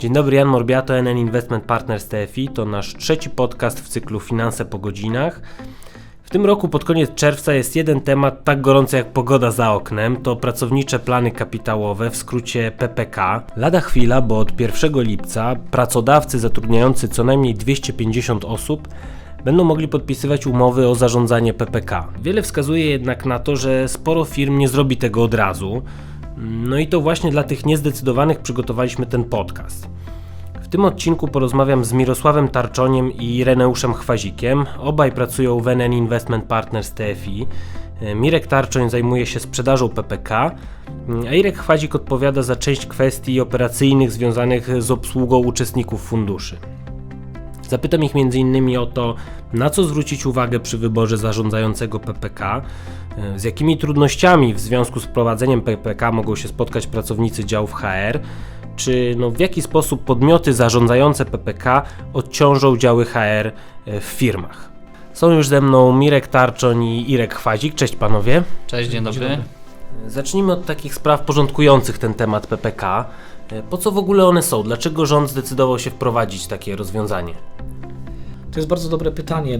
Dzień dobry, Jan Morbiato, NN Investment Partners TFI. To nasz trzeci podcast w cyklu Finanse po godzinach. W tym roku pod koniec czerwca jest jeden temat tak gorący jak pogoda za oknem. To pracownicze plany kapitałowe, w skrócie PPK. Lada chwila, bo od 1 lipca pracodawcy zatrudniający co najmniej 250 osób będą mogli podpisywać umowy o zarządzanie PPK. Wiele wskazuje jednak na to, że sporo firm nie zrobi tego od razu. No i to właśnie dla tych niezdecydowanych przygotowaliśmy ten podcast. W tym odcinku porozmawiam z Mirosławem Tarczoniem i Reneuszem Chwazikiem. Obaj pracują w NN Investment Partners TFI. Mirek Tarczoń zajmuje się sprzedażą PPK, a Irek Chwazik odpowiada za część kwestii operacyjnych związanych z obsługą uczestników funduszy. Zapytam ich m.in. o to, na co zwrócić uwagę przy wyborze zarządzającego PPK, z jakimi trudnościami w związku z prowadzeniem PPK mogą się spotkać pracownicy działów HR, czy no, w jaki sposób podmioty zarządzające PPK odciążą działy HR w firmach. Są już ze mną Mirek Tarczoń i Irek Chwazik. Cześć panowie. Cześć, dzień dobry. Zacznijmy od takich spraw porządkujących ten temat PPK. Po co w ogóle one są? Dlaczego rząd zdecydował się wprowadzić takie rozwiązanie? To jest bardzo dobre pytanie.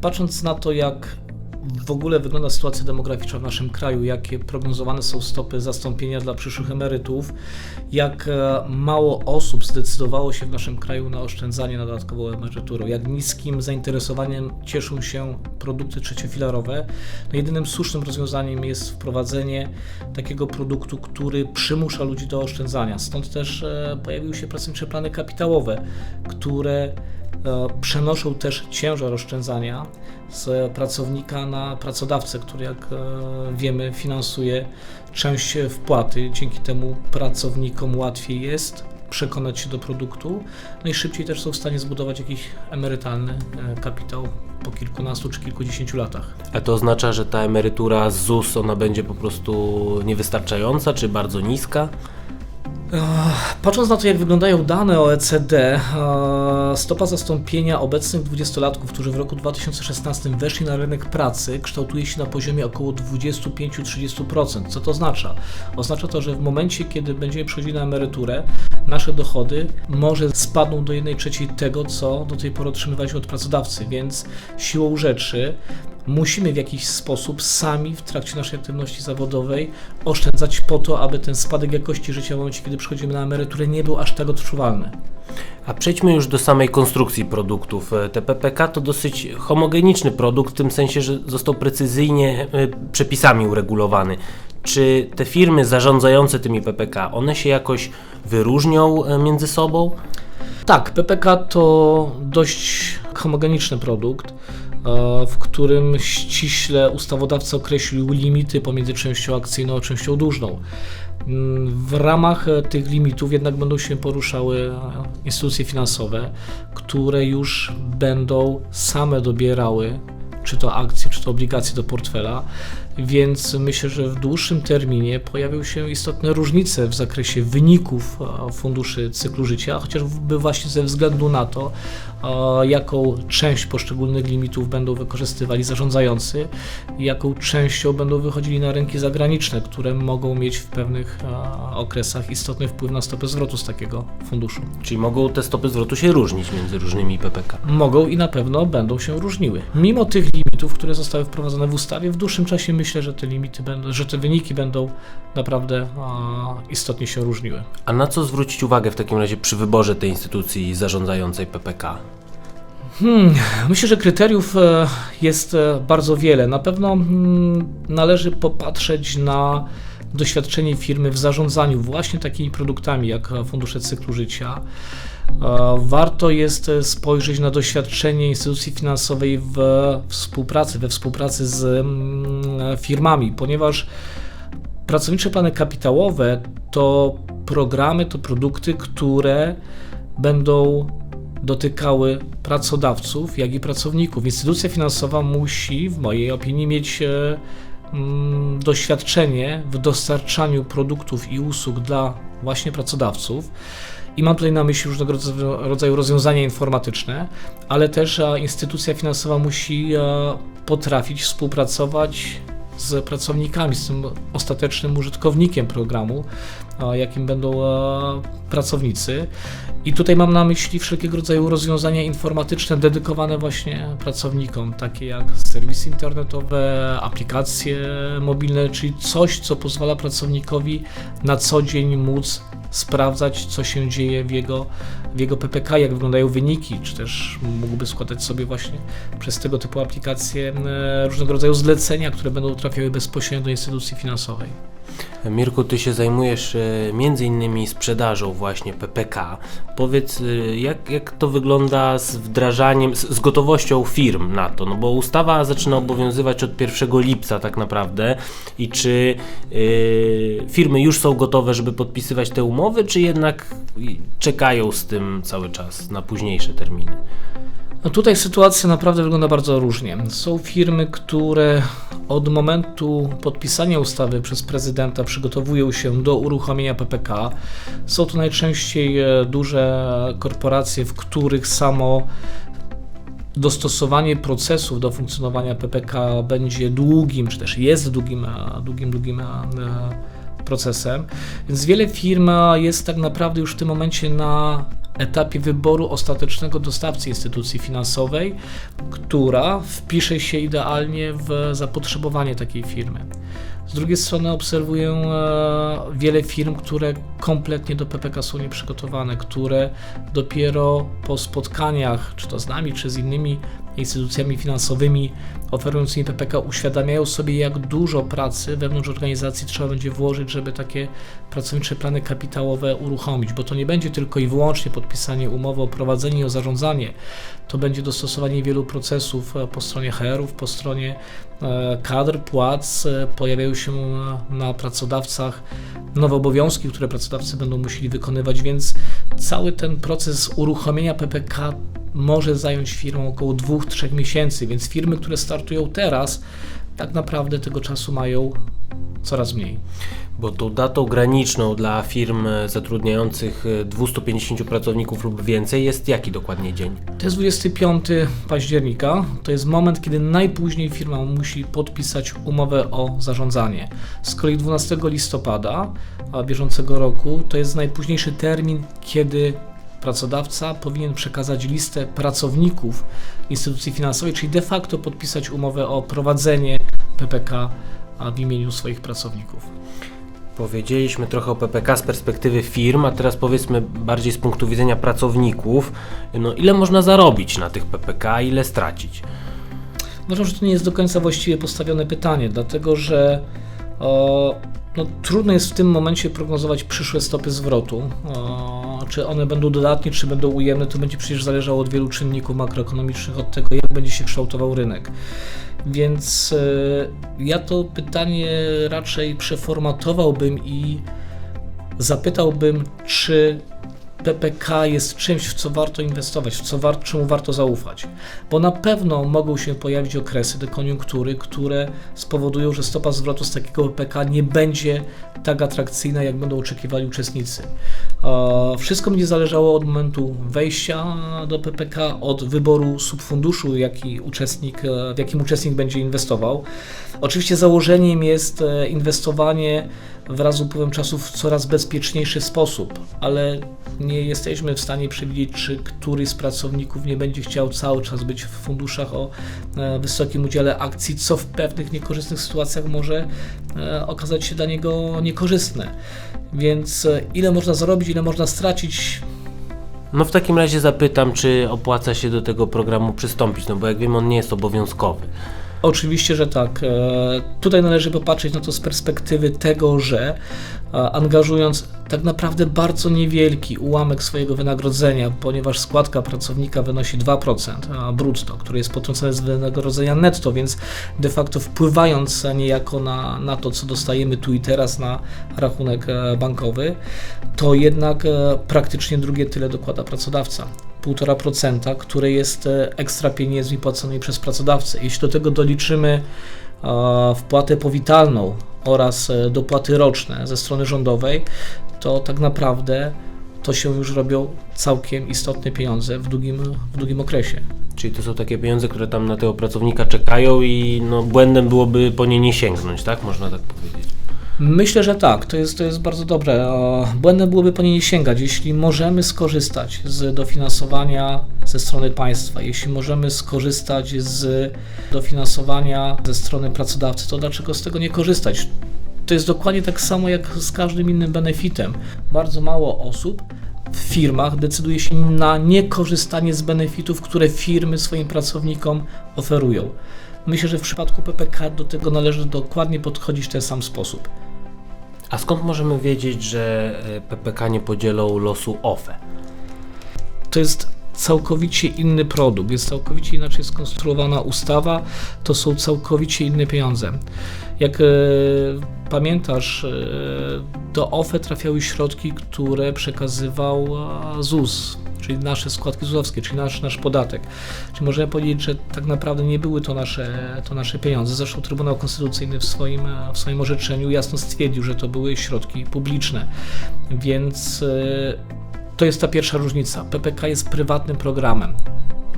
Patrząc na to, jak w ogóle wygląda sytuacja demograficzna w naszym kraju, jakie prognozowane są stopy zastąpienia dla przyszłych emerytów, jak mało osób zdecydowało się w naszym kraju na oszczędzanie na dodatkową emeryturę, jak niskim zainteresowaniem cieszą się produkty trzeciofilarowe, no jedynym słusznym rozwiązaniem jest wprowadzenie takiego produktu, który przymusza ludzi do oszczędzania. Stąd też pojawiły się pracownicze plany kapitałowe, które przenoszą też ciężar oszczędzania z pracownika na pracodawcę, który jak wiemy finansuje część wpłaty. Dzięki temu pracownikom łatwiej jest przekonać się do produktu, no i szybciej też są w stanie zbudować jakiś emerytalny kapitał po kilkunastu czy kilkudziesięciu latach. A to oznacza, że ta emerytura z ZUS ona będzie po prostu niewystarczająca, czy bardzo niska? Patrząc na to, jak wyglądają dane OECD, stopa zastąpienia obecnych dwudziestolatków, którzy w roku 2016 weszli na rynek pracy, kształtuje się na poziomie około 25-30%. Co to oznacza? Oznacza to, że w momencie, kiedy będziemy przechodzili na emeryturę, nasze dochody może spadną do 1 trzeciej tego, co do tej pory otrzymywaliśmy od pracodawcy, więc siłą rzeczy musimy w jakiś sposób sami w trakcie naszej aktywności zawodowej oszczędzać po to, aby ten spadek jakości życia w momencie, kiedy przechodzimy na emeryturę, nie był aż tak odczuwalny. A przejdźmy już do samej konstrukcji produktów. Te PPK to dosyć homogeniczny produkt, w tym sensie, że został precyzyjnie przepisami uregulowany. Czy te firmy zarządzające tymi PPK, one się jakoś wyróżnią między sobą? Tak, PPK to dość homogeniczny produkt w którym ściśle ustawodawca określił limity pomiędzy częścią akcyjną a częścią dłużną. W ramach tych limitów jednak będą się poruszały instytucje finansowe, które już będą same dobierały czy to akcje, czy to obligacje do portfela, więc myślę, że w dłuższym terminie pojawią się istotne różnice w zakresie wyników funduszy cyklu życia, chociażby właśnie ze względu na to, jaką część poszczególnych limitów będą wykorzystywali zarządzający, jaką częścią będą wychodzili na rynki zagraniczne, które mogą mieć w pewnych okresach istotny wpływ na stopę zwrotu z takiego funduszu. Czyli mogą te stopy zwrotu się różnić między różnymi PPK? Mogą i na pewno będą się różniły. Mimo tych limitów, które zostały wprowadzone w ustawie, w dłuższym czasie myślę, że te limity będą, że te wyniki będą naprawdę istotnie się różniły. A na co zwrócić uwagę w takim razie przy wyborze tej instytucji zarządzającej PPK? Hmm, myślę, że kryteriów jest bardzo wiele. Na pewno należy popatrzeć na doświadczenie firmy w zarządzaniu właśnie takimi produktami jak fundusze cyklu życia. Warto jest spojrzeć na doświadczenie instytucji finansowej w współpracy, we współpracy z firmami, ponieważ pracownicze plany kapitałowe to programy, to produkty, które będą dotykały pracodawców, jak i pracowników. Instytucja finansowa musi, w mojej opinii, mieć doświadczenie w dostarczaniu produktów i usług dla właśnie pracodawców. I mam tutaj na myśli różnego rodzaju rozwiązania informatyczne, ale też instytucja finansowa musi potrafić współpracować z pracownikami, z tym ostatecznym użytkownikiem programu, jakim będą e, pracownicy. I tutaj mam na myśli wszelkiego rodzaju rozwiązania informatyczne dedykowane właśnie pracownikom, takie jak serwisy internetowe, aplikacje mobilne, czyli coś, co pozwala pracownikowi na co dzień móc sprawdzać, co się dzieje w jego, w jego PPK, jak wyglądają wyniki, czy też mógłby składać sobie właśnie przez tego typu aplikacje e, różnego rodzaju zlecenia, które będą trafiały bezpośrednio do instytucji finansowej. Mirku, ty się zajmujesz e, między innymi sprzedażą właśnie PPK. Powiedz, e, jak, jak to wygląda z wdrażaniem, z, z gotowością firm na to? No bo ustawa zaczyna obowiązywać od 1 lipca tak naprawdę i czy e, firmy już są gotowe, żeby podpisywać te umowy, czy jednak czekają z tym cały czas na późniejsze terminy? No tutaj sytuacja naprawdę wygląda bardzo różnie. Są firmy, które od momentu podpisania ustawy przez prezydenta przygotowują się do uruchomienia PPK. Są to najczęściej e, duże korporacje, w których samo dostosowanie procesów do funkcjonowania PPK będzie długim, czy też jest długim, długim, długim e, procesem. Więc wiele firm jest tak naprawdę już w tym momencie na etapie wyboru ostatecznego dostawcy instytucji finansowej, która wpisze się idealnie w zapotrzebowanie takiej firmy. Z drugiej strony obserwuję e, wiele firm, które kompletnie do PPK są nieprzygotowane, które dopiero po spotkaniach, czy to z nami, czy z innymi instytucjami finansowymi oferującymi PPK, uświadamiają sobie, jak dużo pracy wewnątrz organizacji trzeba będzie włożyć, żeby takie pracownicze plany kapitałowe uruchomić, bo to nie będzie tylko i wyłącznie podpisanie umowy o prowadzenie i o zarządzanie, to będzie dostosowanie wielu procesów e, po stronie HR-ów, po stronie e, kadr, płac, e, pojawiają się na pracodawcach nowe obowiązki, które pracodawcy będą musieli wykonywać, więc cały ten proces uruchomienia PPK może zająć firmom około 2-3 miesięcy, więc firmy, które startują teraz, tak naprawdę tego czasu mają coraz mniej. Bo tą datą graniczną dla firm e, zatrudniających e, 250 pracowników lub więcej jest jaki dokładnie dzień? To jest 25 października. To jest moment, kiedy najpóźniej firma musi podpisać umowę o zarządzanie. Z kolei 12 listopada bieżącego roku to jest najpóźniejszy termin, kiedy pracodawca powinien przekazać listę pracowników instytucji finansowej, czyli de facto podpisać umowę o prowadzenie PPK w imieniu swoich pracowników. Powiedzieliśmy trochę o PPK z perspektywy firm, a teraz powiedzmy bardziej z punktu widzenia pracowników. No, ile można zarobić na tych PPK, ile stracić? Uważam, że to nie jest do końca właściwie postawione pytanie, dlatego że o, no, trudno jest w tym momencie prognozować przyszłe stopy zwrotu. O, czy one będą dodatnie, czy będą ujemne, to będzie przecież zależało od wielu czynników makroekonomicznych, od tego, jak będzie się kształtował rynek. Więc e, ja to pytanie raczej przeformatowałbym i zapytałbym, czy PPK jest czymś, w co warto inwestować, w co war, czemu warto zaufać. Bo na pewno mogą się pojawić okresy, te koniunktury, które spowodują, że stopa zwrotu z takiego PPK nie będzie tak atrakcyjna, jak będą oczekiwali uczestnicy. E, Wszystko będzie zależało od momentu wejścia do PPK, od wyboru subfunduszu, jaki uczestnik, e, w jakim uczestnik będzie inwestował. Oczywiście założeniem jest e, inwestowanie wraz z upływem czasu w coraz bezpieczniejszy sposób, ale nie jesteśmy w stanie przewidzieć, czy któryś z pracowników nie będzie chciał cały czas być w funduszach o wysokim udziale akcji, co w pewnych niekorzystnych sytuacjach może okazać się dla niego niekorzystne. Więc ile można zarobić, ile można stracić, No w takim razie zapytam, czy opłaca się do tego programu przystąpić, no bo jak wiem, on nie jest obowiązkowy. Oczywiście, że tak. E, Tutaj należy popatrzeć na to z perspektywy tego, że angażując tak naprawdę bardzo niewielki ułamek swojego wynagrodzenia, ponieważ składka pracownika wynosi 2% a brutto, które jest potrącone z wynagrodzenia netto, więc de facto wpływając niejako na, na to, co dostajemy tu i teraz na rachunek e, bankowy, to jednak e, praktycznie drugie tyle dokłada pracodawca. 1,5%, które jest e, ekstra pieniędzmi płaconymi przez pracodawcę. Jeśli do tego doliczymy e, wpłatę powitalną oraz e, dopłaty roczne ze strony rządowej, to tak naprawdę to się już robią całkiem istotne pieniądze w długim, w długim okresie. Czyli to są takie pieniądze, które tam na tego pracownika czekają i no błędem byłoby po nie nie sięgnąć, tak? Można tak powiedzieć. Myślę, że tak, to jest, to jest bardzo dobre. Błędem byłoby po nie nie sięgać. Jeśli możemy skorzystać z dofinansowania ze strony państwa, jeśli możemy skorzystać z dofinansowania ze strony pracodawcy, to dlaczego z tego nie korzystać? To jest dokładnie tak samo jak z każdym innym benefitem. Bardzo mało osób w firmach decyduje się na niekorzystanie z benefitów, które firmy swoim pracownikom oferują. Myślę, że w przypadku PPK do tego należy dokładnie podchodzić w ten sam sposób. A skąd możemy wiedzieć, że e, PPK nie podzielą losu OFE? To jest całkowicie inny produkt, jest całkowicie inaczej skonstruowana ustawa, to są całkowicie inne pieniądze. Jak e, pamiętasz, e, do OFE trafiały środki, które przekazywał e, ZUS, czyli nasze składki ZUS-owskie, czyli nasz, nasz podatek. Czyli możemy powiedzieć, że tak naprawdę nie były to nasze, to nasze pieniądze. Zresztą Trybunał Konstytucyjny w swoim, w swoim orzeczeniu jasno stwierdził, że to były środki publiczne. Więc e, to jest ta pierwsza różnica. PPK jest prywatnym programem.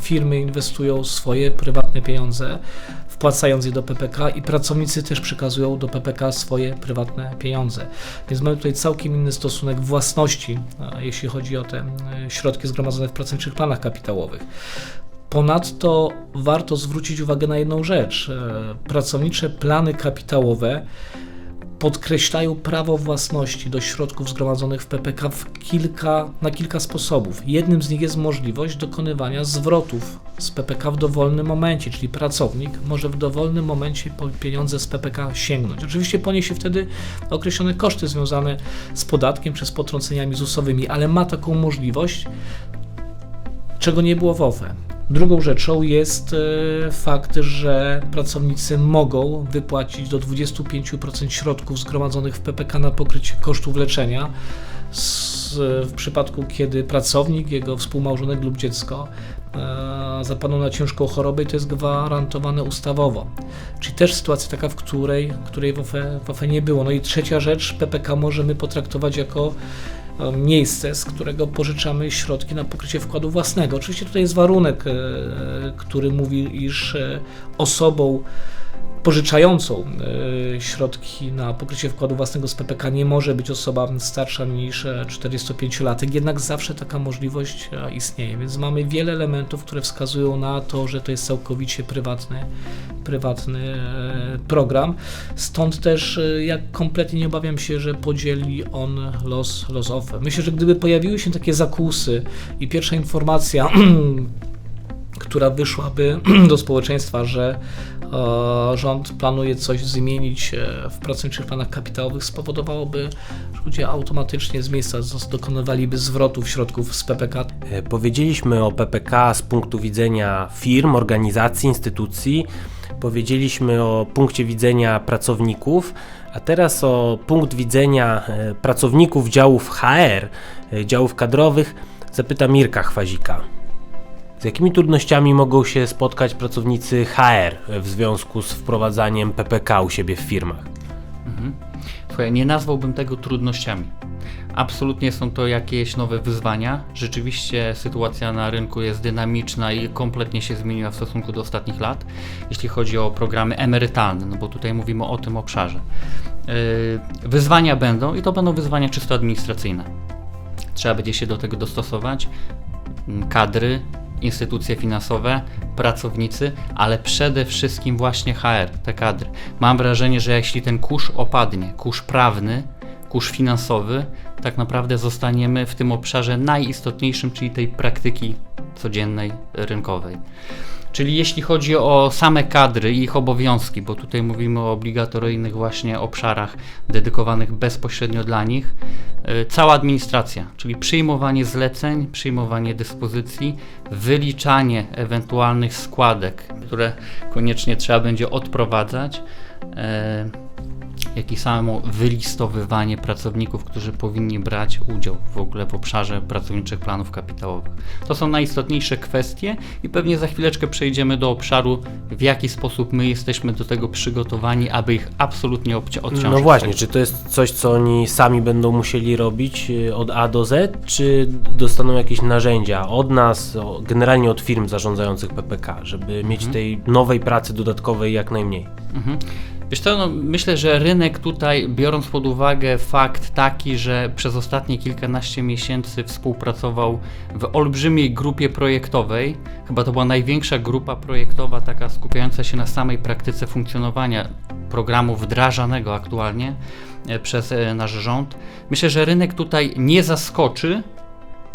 Firmy inwestują swoje prywatne pieniądze, wpłacając je do PPK i pracownicy też przekazują do PPK swoje prywatne pieniądze. Więc mamy tutaj całkiem inny stosunek własności, e, jeśli chodzi o te e, środki zgromadzone w pracowniczych planach kapitałowych. Ponadto warto zwrócić uwagę na jedną rzecz. E, pracownicze plany kapitałowe podkreślają prawo własności do środków zgromadzonych w PPK w kilka, na kilka sposobów. Jednym z nich jest możliwość dokonywania zwrotów z PPK w dowolnym momencie, czyli pracownik może w dowolnym momencie po pieniądze z PPK sięgnąć. Oczywiście poniesie wtedy określone koszty związane z podatkiem czy z potrąceniami ZUS-owymi, ale ma taką możliwość, czego nie było w OFE. Drugą rzeczą jest e, fakt, że pracownicy mogą wypłacić do 25% środków zgromadzonych w PPK na pokrycie kosztów leczenia. w przypadku, kiedy pracownik, jego współmałżonek lub dziecko e, zapadną na ciężką chorobę i to jest gwarantowane ustawowo. Czyli też sytuacja taka, w której, której w OFE, w OFE nie było. No i trzecia rzecz, PPK możemy potraktować jako miejsce, z którego pożyczamy środki na pokrycie wkładu własnego. Oczywiście tutaj jest warunek, e, który mówi, iż e, osobą pożyczającą e, środki na pokrycie wkładu własnego z PPK nie może być osoba starsza niż 45-latek, jednak zawsze taka możliwość e, istnieje, więc mamy wiele elementów, które wskazują na to, że to jest całkowicie prywatny, prywatny e, program. Stąd też ja kompletnie nie obawiam się, że podzieli on los, los OFE. Myślę, że gdyby pojawiły się takie zakusy i pierwsza informacja która wyszłaby do społeczeństwa, że e, rząd planuje coś zmienić e, w pracowniczych planach kapitałowych, spowodowałoby, że ludzie automatycznie z miejsca dokonywaliby zwrotów środków z PPK. E, powiedzieliśmy o PPK z punktu widzenia firm, organizacji, instytucji. Powiedzieliśmy o punkcie widzenia pracowników, a teraz o punkt widzenia pracowników działów HR, działów kadrowych zapyta Mirka Chwazika. Jakimi trudnościami mogą się spotkać pracownicy HR w związku z wprowadzaniem PPK u siebie w firmach? Mhm. Słuchaj, nie nazwałbym tego trudnościami. Absolutnie są to jakieś nowe wyzwania. Rzeczywiście sytuacja na rynku jest dynamiczna i kompletnie się zmieniła w stosunku do ostatnich lat, jeśli chodzi o programy emerytalne, no bo tutaj mówimy o tym obszarze. Yy, wyzwania będą i to będą wyzwania czysto administracyjne. Trzeba będzie się do tego dostosować. Kadry, instytucje finansowe, pracownicy, ale przede wszystkim właśnie HR, te kadry. Mam wrażenie, że jeśli ten kurz opadnie, kurz prawny, kurz finansowy, tak naprawdę zostaniemy w tym obszarze najistotniejszym, czyli tej praktyki codziennej, rynkowej. Czyli jeśli chodzi o same kadry i ich obowiązki, bo tutaj mówimy o obligatoryjnych właśnie obszarach dedykowanych bezpośrednio dla nich, y, cała administracja, czyli przyjmowanie zleceń, przyjmowanie dyspozycji, wyliczanie ewentualnych składek, które koniecznie trzeba będzie odprowadzać y, jak i samo wylistowywanie pracowników, którzy powinni brać udział w ogóle w obszarze pracowniczych planów kapitałowych. To są najistotniejsze kwestie i pewnie za chwileczkę przejdziemy do obszaru, w jaki sposób my jesteśmy do tego przygotowani, aby ich absolutnie odciążyć. No właśnie, czy to jest coś, co oni sami będą musieli robić y, od A do Z, czy dostaną jakieś narzędzia od nas, generalnie od firm zarządzających PPK, żeby mieć mhm. tej nowej pracy dodatkowej jak najmniej? Mhm. Wiesz co, no, myślę, że rynek tutaj, biorąc pod uwagę fakt taki, że przez ostatnie kilkanaście miesięcy współpracował w olbrzymiej grupie projektowej, chyba to była największa grupa projektowa, taka skupiająca się na samej praktyce funkcjonowania programu wdrażanego aktualnie e, przez e, nasz rząd. Myślę, że rynek tutaj nie zaskoczy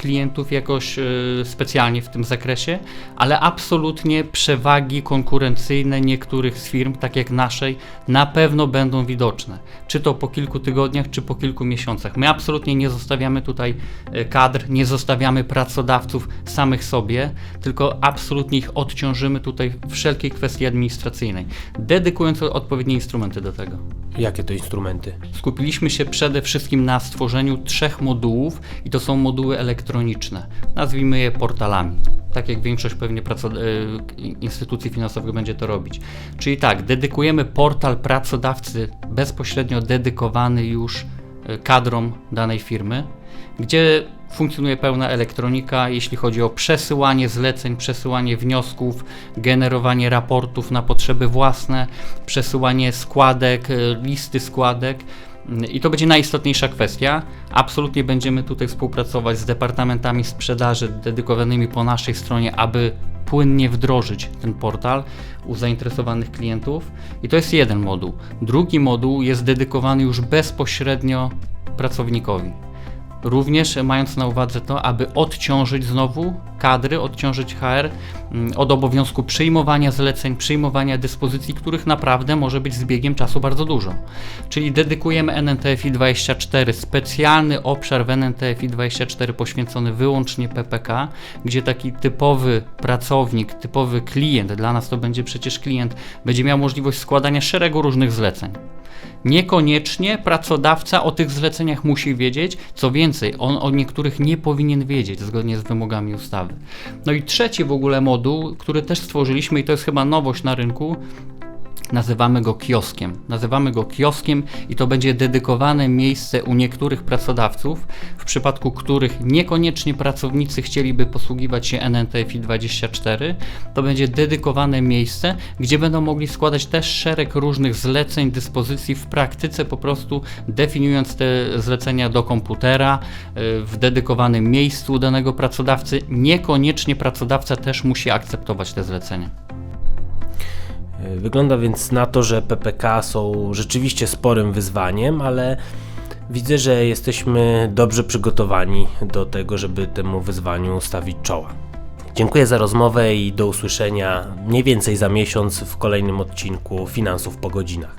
klientów jakoś e, specjalnie w tym zakresie, ale absolutnie przewagi konkurencyjne niektórych z firm, tak jak naszej, na pewno będą widoczne. Czy to po kilku tygodniach, czy po kilku miesiącach. My absolutnie nie zostawiamy tutaj e, kadr, nie zostawiamy pracodawców samych sobie, tylko absolutnie ich odciążymy tutaj w wszelkiej kwestii administracyjnej, dedykując odpowiednie instrumenty do tego. Jakie to instrumenty? Skupiliśmy się przede wszystkim na stworzeniu trzech modułów i to są moduły elektroniczne. Nazwijmy je portalami. Tak jak większość pewnie y, instytucji finansowych będzie to robić. Czyli tak, dedykujemy portal pracodawcy bezpośrednio dedykowany już y, kadrom danej firmy, gdzie funkcjonuje pełna elektronika, jeśli chodzi o przesyłanie zleceń, przesyłanie wniosków, generowanie raportów na potrzeby własne, przesyłanie składek, y, listy składek. I to będzie najistotniejsza kwestia. Absolutnie będziemy tutaj współpracować z departamentami sprzedaży dedykowanymi po naszej stronie, aby płynnie wdrożyć ten portal u zainteresowanych klientów. I to jest jeden moduł. Drugi moduł jest dedykowany już bezpośrednio pracownikowi. Również mając na uwadze to, aby odciążyć znowu kadry, odciążyć HR mm, od obowiązku przyjmowania zleceń, przyjmowania dyspozycji, których naprawdę może być z biegiem czasu bardzo dużo. Czyli dedykujemy NNTFI 24, specjalny obszar w NNTFI 24 poświęcony wyłącznie PPK, gdzie taki typowy pracownik, typowy klient, dla nas to będzie przecież klient, będzie miał możliwość składania szeregu różnych zleceń. Niekoniecznie pracodawca o tych zleceniach musi wiedzieć, co więcej, on o niektórych nie powinien wiedzieć zgodnie z wymogami ustawy. No i trzeci w ogóle moduł, który też stworzyliśmy i to jest chyba nowość na rynku, nazywamy go kioskiem. Nazywamy go kioskiem i to będzie dedykowane miejsce u niektórych pracodawców, w przypadku których niekoniecznie pracownicy chcieliby posługiwać się NNTFI 24. To będzie dedykowane miejsce, gdzie będą mogli składać też szereg różnych zleceń, dyspozycji w praktyce, po prostu definiując te zlecenia do komputera y, w dedykowanym miejscu danego pracodawcy. Niekoniecznie pracodawca też musi akceptować te zlecenia. Wygląda więc na to, że PPK są rzeczywiście sporym wyzwaniem, ale widzę, że jesteśmy dobrze przygotowani do tego, żeby temu wyzwaniu stawić czoła. Dziękuję za rozmowę i do usłyszenia mniej więcej za miesiąc w kolejnym odcinku Finansów po godzinach.